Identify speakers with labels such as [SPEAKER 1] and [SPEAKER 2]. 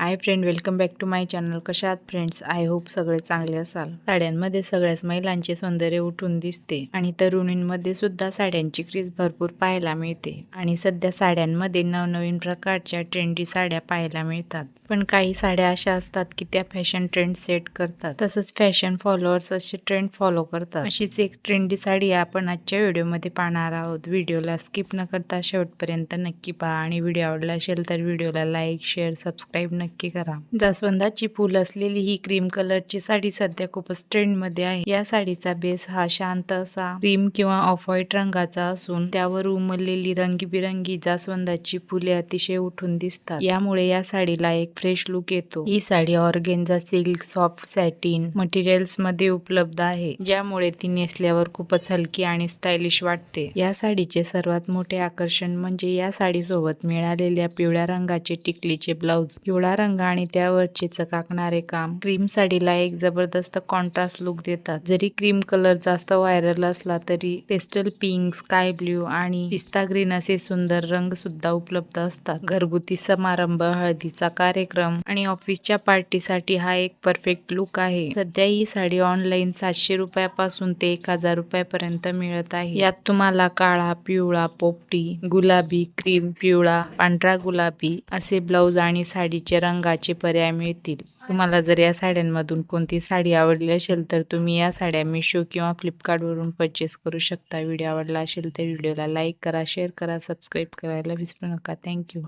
[SPEAKER 1] Hi friend welcome back to my channel कशा आहात friends I hope सगळे चांगले असाल. साड्यांमध्ये सगळ्याच महिलांचे सौंदर्य उठून दिसते आणि तरुणींमध्ये सुद्धा साड्यांची क्रीज भरपूर पाहायला मिळते. आणि सध्या साड्यांमध्ये नवनवीन प्रकारच्या ट्रेंडी साड्या पाहायला मिळतात. पण काही साड्या अशा असतात की त्या फॅशन ट्रेंड सेट करतात. तसंच फॅशन फॉलोअर्स असे ट्रेंड फॉलो करतात. अशीच एक ट्रेंडी साडी आपण आजच्या व्हिडिओमध्ये पाहणार आहोत. व्हिडिओला स्किप न करता शेवटपर्यंत नक्की पहा. आणि व्हिडिओ आवडला असेल तर व्हिडिओला लाईक शेअर सबस्क्राईब नक्की करा. जास्वंदाची फुल असलेली ही क्रीम कलरची साडी सध्या खूपच ट्रेंडमध्ये आहे. या साडीचा बेस हा शांत असा क्रीम किंवा ऑफ व्हाईट रंगाचा असून त्यावर उमललेली रंगीबिरंगी जास्वंदाची फुले अतिशय उठून दिसतात. यामुळे या साडीला एक फ्रेश लुक येतो. ही sari organza silk soft satin मटेरियल्समध्ये उपलब्ध आहे ज्यामुळे ती नेसल्यावर खूपच हलकी आणि स्टायलिश वाटते. या साडीचे सर्वात मोठे आकर्षण म्हणजे या साडी सोबत मिळालेल्या पिवळ्या रंगाचे टिकलीचे ब्लाउज पिवळा रंग आणि त्यावरचे चकाकणारे काम. क्रीम साडीला एक जबरदस्त कॉन्ट्रास्ट लुक देतात. जरी क्रीम कलर जास्त व्हायरल असला तरी पेस्टल पिंक स्काय ब्ल्यू आणि पिस्ता ग्रीन असे सुंदर रंग सुद्धा उपलब्ध असतात. घरगुती समारंभ हळदीचा कार्यक्रम आणि ऑफिसच्या पार्टीसाठी हा एक परफेक्ट लुक आहे. सध्या ही साडी ऑनलाईन सातशे रुपयापासून ते एक हजार रुपयापर्यंत मिळत आहे. यात तुम्हाला काळा पिवळा पोपटी गुलाबी क्रीम पिवळा पांढरा गुलाबी असे ब्लाऊज आणि साडीचे रंग रंगाचे पर्याय मिळतील. तुम्हाला जर या साड्यांमधून कोणती साडी आवडली असेल तर तुम्ही या साड्या मिशो किंवा फ्लिपकार्टवरून परचेस करू शकता. व्हिडिओ आवडला असेल तर व्हिडिओला लाईक करा शेअर करा सबस्क्राईब करायला विसरू नका. थँक्यू